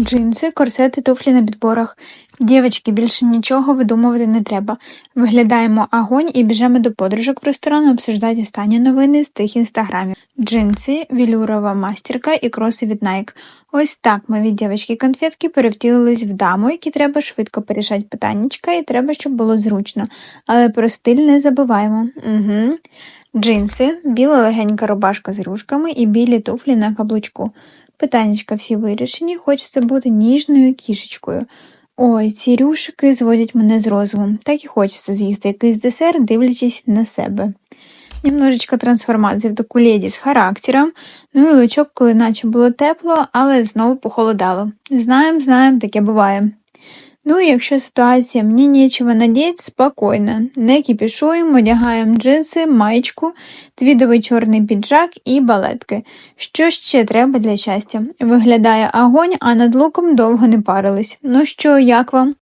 Джинси, корсети, туфлі на підборах. Дівчатки, більше нічого видумувати не треба. Виглядаємо огонь і біжимо до подружок в ресторан обсуждати останні новини з тих інстаграмів. Джинси, велюрова мастерка і кроси від Nike. Ось так ми від дівчатки конфетки перевтілились в даму, які треба швидко порішати питаннячка, і треба, щоб було зручно. Але про стиль не забуваємо. Угу. Джинси, біла легенька рубашка з рюшками і білі туфлі на каблучку. Питаннячка всі вирішені, хочеться бути ніжною кішечкою. Ой, ці рюшики зводять мене з розуму. Так і хочеться з'їсти якийсь десерт, дивлячись на себе. Немножечко трансформації в таку з характером, ну і лучок, коли наче було тепло, але знову похолодало. Знаємо, знаємо, таке буває. Ну і якщо ситуація мені нічого надіть, спокійно. Не кіпішуємо, одягаємо джинси, маєчку, твідовий чорний піджак і балетки. Що ще треба для щастя? Виглядає огонь, а над луком довго не парились. Ну що, як вам?